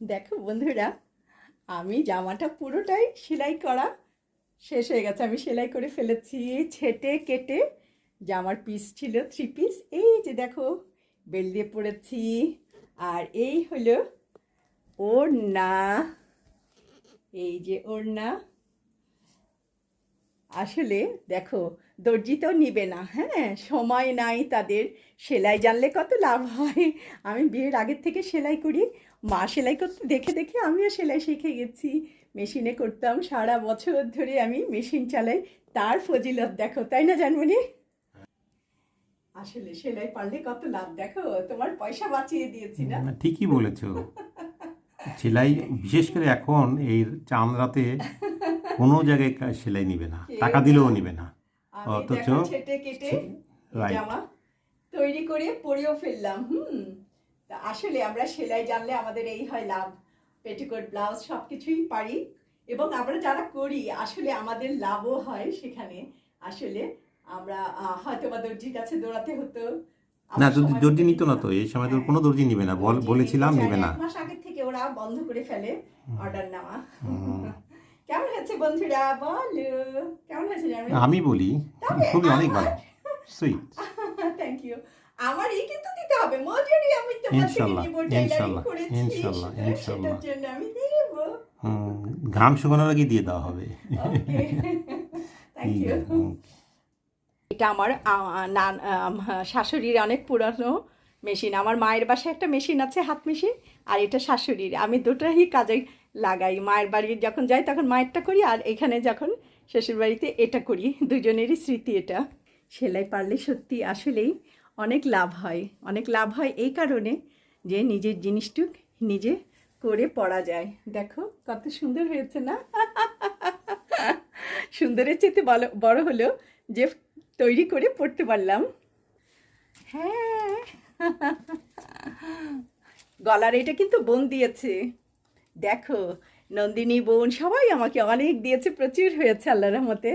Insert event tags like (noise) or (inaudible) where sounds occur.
দেখো বন্ধুরা, আমি জামাটা পুরোটাই সেলাই করা শেষ হয়ে গেছে। আমি সেলাই করে ফেলেছি, ছেটে কেটে জামার পিস ছিল থ্রি পিস এই যে দেখো, বেল দিয়ে পড়েছি আর এই হলো ওর না এই যে ওড়না আসলে দেখো, দর্জি তো নিবে না হ্যাঁ? সময় নাই তাদের, সেলাই জানলে কত লাভ হয়? আমি বিয়ের আগের থেকে সেলাই করি, মা সেলাই করতে দেখে দেখে আমিও সেলাই শিখে গেছি। মেশিনে করতাম, সারা বছর ধরে আমি মেশিন চালাই, তার ফজিলত দেখো, তাই না জানমনি আসলে সেলাই পারলে কত লাভ, দেখো, তোমার পয়সা বাঁচিয়ে দিয়েছি না, ঠিকই বলেছ। সেলাই, বিশেষ করে এখন এই চাঁদ রাতে কোনো জায়গায় সেলাই নিবে না টাকা দিলেও নিবে না। অথচ. জামা তৈরি করে পরেও ফেললাম হুম। তা আসলে আমরা সেলাই জানলে আমাদের এই হয় লাভ। পেটিকোট ব্লাউজ সব কিছুই পারি এবং আমরা যারা করি আসলে আমাদের লাভও হয় সেখানে। আসলে আমরা হয়তো বা দর্জির কাছে দৌড়াতে হতো। না যদি দর্জি নিত না তো এই সময় তো হ্যাঁ। কোনো দর্জি নিবে না। বল বলেছিলাম নিবে না। মাস আগে থেকে ওরা বন্ধ করে ফেলে অর্ডার নেওয়া। হয়েছে বন্ধুরা? বলো। কেমন হয়েছে আমি বলি খুবই অনেক ভালো। সুইট থ্যাংক ইউ আমার এই কিন্তু দিতে হবে। মজুরি আমি তোমার থেকে ইনশাল্লাহ, নিব টেইলারিং করেছি। ইনশাল্লাহ, সেটা- জন্য আমি দেব। ঘাম শুকানোর আগে দিয়ে দেওয়া হবে। থ্যাংক (laughs) ইউ এটা আমার শাশুড়ির অনেক পুরানো মেশিন আমার মায়ের বাসায় একটা মেশিন আছে হাত মেশিন আর এটা শাশুড়ির। আমি দুটোই কাজে লাগাই, মায়ের বাড়ি যখন যাই তখন মায়েরটা করি, আর এখানে যখন শ্বশুর বাড়িতে এটা করি, দুজনেরই স্মৃতি এটা। সেলাই পারলে সত্যি আসলেই অনেক লাভ হয়, অনেক লাভ হয় এই কারণে যে নিজের জিনিসটুক নিজে করে পড়া যায়। দেখো কত সুন্দর হয়েছে না? (laughs) সুন্দরের বড় বড় হলো যে তৈরি করে পড়তে পারলাম। হ্যাঁ। (laughs) গলার এটা কিন্তু বোন দিয়েছে। দেখো নন্দিনী বোন সবাই আমাকে অনেক দিয়েছে প্রচুর হয়েছে আল্লাহ রহমতে।